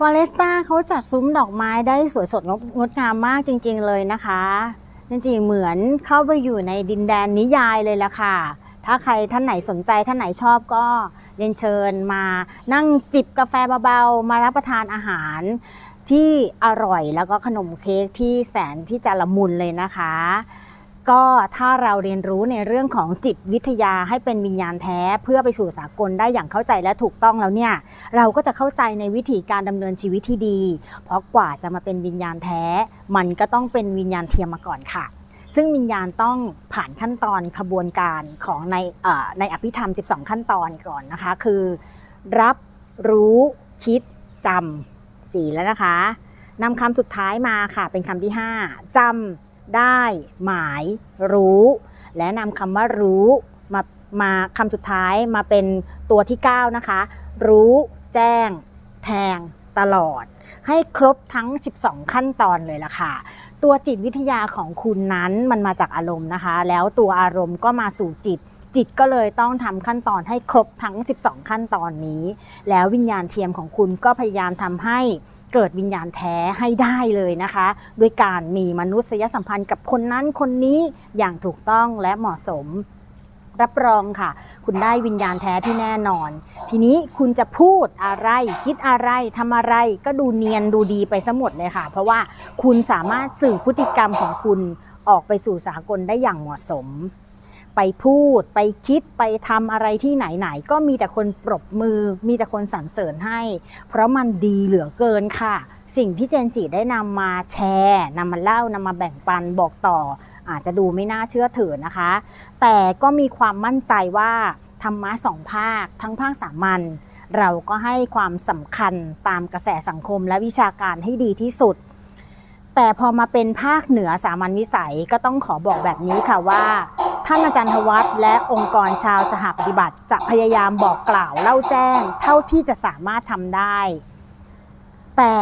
ฟอเรสตาเขาจัดซุ้มดอกไม้ได้สวยสดงดงดงามมากจริง ๆ เลยนะคะจริงๆเหมือนเข้าไปอยู่ในดินแดนนิยายเลยละค่ะ ถ้าใครท่านไหนสนใจท่านไหนชอบก็เรียนเชิญมานั่งจิบกาแฟเบาๆ มารับประทานอาหารที่อร่อยแล้วก็ขนมเค้กที่แสนที่จะละมุนเลยนะคะ ก็ถ้าเราเรียนรู้ในเรื่องของจิตวิทยาให้เป็นวิญญาณแท้เพื่อไปสู่สากลได้อย่างเข้าใจและถูกต้องแล้วเนี่ยเราก็จะเข้าใจในวิธีการดำเนินชีวิตที่ดี เพราะกว่าจะมาเป็นวิญญาณแท้ มันก็ต้องเป็นวิญญาณเทียมมาก่อนค่ะ ซึ่งวิญญาณต้องผ่านขั้นตอนขบวนการของในในอภิธรรม 12 ขั้นตอนก่อนนะคะ คือ รับรู้คิดจำสี่แล้วนะคะนำคำสุดท้ายมาค่ะเป็นคำที่ 5จำ ได้ หมาย รู้ และนำคำว่ารู้มามาคำสุดท้ายมาเป็นตัวที่ 9 นะคะ รู้ แจ้ง แทง ตลอด ให้ครบทั้ง 12 ขั้นตอนเลยล่ะค่ะ ตัวจิตวิทยาของคุณนั้นมันมาจากอารมณ์นะคะ แล้วตัวอารมณ์ก็มาสู่จิต จิตก็เลยต้องทำขั้นตอนให้ครบทั้ง 12 ขั้นตอนนี้ แล้ววิญญาณเทียมของคุณก็พยายามทำให้ เกิดวิญญาณแท้ให้ได้เลยนะคะ ด้วยการมีมนุษยสัมพันธ์กับคนนั้นคนนี้อย่างถูกต้องและเหมาะสม รับรองค่ะ คุณได้วิญญาณแท้ที่แน่นอน ทีนี้คุณจะพูดอะไร คิดอะไรทำอะไรก็ดูเนียนดูดีไปซะหมดเลยค่ะ เพราะว่าคุณสามารถสื่อพฤติกรรมของคุณออกไปสู่สากลได้อย่างเหมาะสม ไปพูด ไปคิดไปทำอะไรที่ไหนๆก็มีแต่คนปรบมือ มีแต่คนสรรเสริญให้ เพราะมันดีเหลือเกินค่ะ สิ่งที่เจนจิได้นำมาแชร์นำมาเล่านำมาแบ่งปันบอกต่อ อาจจะดูไม่น่าเชื่อถือนะคะ แต่ก็มีความมั่นใจว่าธรรมะสองภาค ทั้งภาคสามัญเราก็ให้ความสำคัญตามกระแสสังคมและวิชาการให้ดีที่สุด แต่พอมาเป็นภาคเหนือสามัญวิสัยก็ต้องขอบอกแบบนี้ค่ะว่า ท่านอาจารย์ทวัฒน์และองค์กรชาวสหปฏิบัติ จะพยายามบอกกล่าวเล่าแจ้ง เท่าที่จะสามารถทำได้ แต่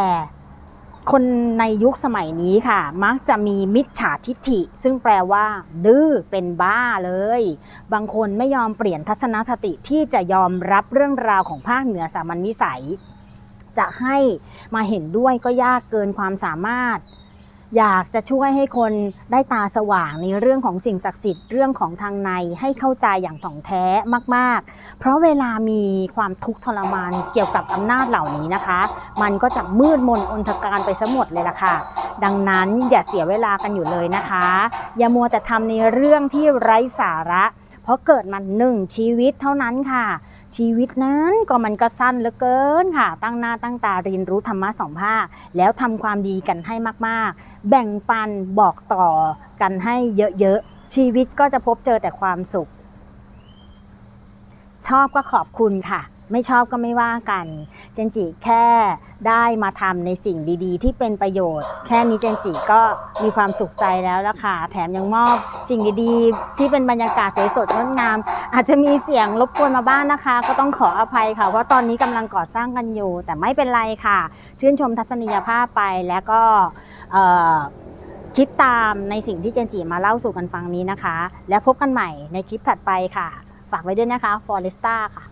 คนในยุคสมัยนี้ค่ะ มักจะมีมิจฉาทิฐิ ซึ่งแปลว่า ดื้อเป็นบ้าเลย บางคนไม่ยอมเปลี่ยนทัศนคติที่จะยอมรับเรื่องราวของภาคเหนือสามัญวิสัย จะให้มาเห็นด้วยก็ยากเกินความสามารถ อยากจะช่วยให้คนได้ตาสว่างในเรื่องของสิ่งศักดิ์สิทธิ์เรื่องของทางในให้เข้าใจอย่างถ่องแท้มาก ๆ เพราะเวลามีความทุกข์ทรมานเกี่ยวกับอำนาจเหล่านี้นะคะ มันก็จะมืดมนอนทการไปซะหมดเลยล่ะค่ะ ดังนั้นอย่าเสียเวลากันอยู่เลยนะคะ อย่ามัวแต่ทำในเรื่องที่ไร้สาระ เพราะเกิดมาหนึ่งชีวิตเท่านั้นค่ะ ชีวิตนั้นก็มันก็สั้นเหลือเกินค่ะ ตั้งหน้าตั้งตาเรียนรู้ธรรมะสองภาค แล้วทำความดีกันให้มากๆ แบ่งปันบอกต่อกันให้เยอะๆ ชีวิตก็จะพบเจอแต่ความสุข ชอบก็ขอบคุณค่ะ ไม่ชอบก็ไม่ว่ากัน เจนจิแค่ได้มาทำในสิ่งดีๆ ที่เป็นประโยชน์ แค่นี้เจนจิก็มีความสุขใจแล้วละค่ะ แถมยังมอบสิ่งดีๆ ที่เป็นบรรยากาศสวยสดงดงาม อาจจะมีเสียงรบกวนมาบ้างนะคะ ก็ต้องขออภัยค่ะ เพราะตอนนี้กำลังก่อสร้างกันอยู่ แต่ไม่เป็นไรค่ะ ชื่นชมทัศนียภาพไปแล้วก็คิดตามในสิ่งที่เจนจิมาเล่าสู่กันฟังนี้นะคะ แล้วพบกันใหม่ในคลิปถัดไปค่ะ ฝากไว้ด้วยนะคะ f o r e s t a ค่ะ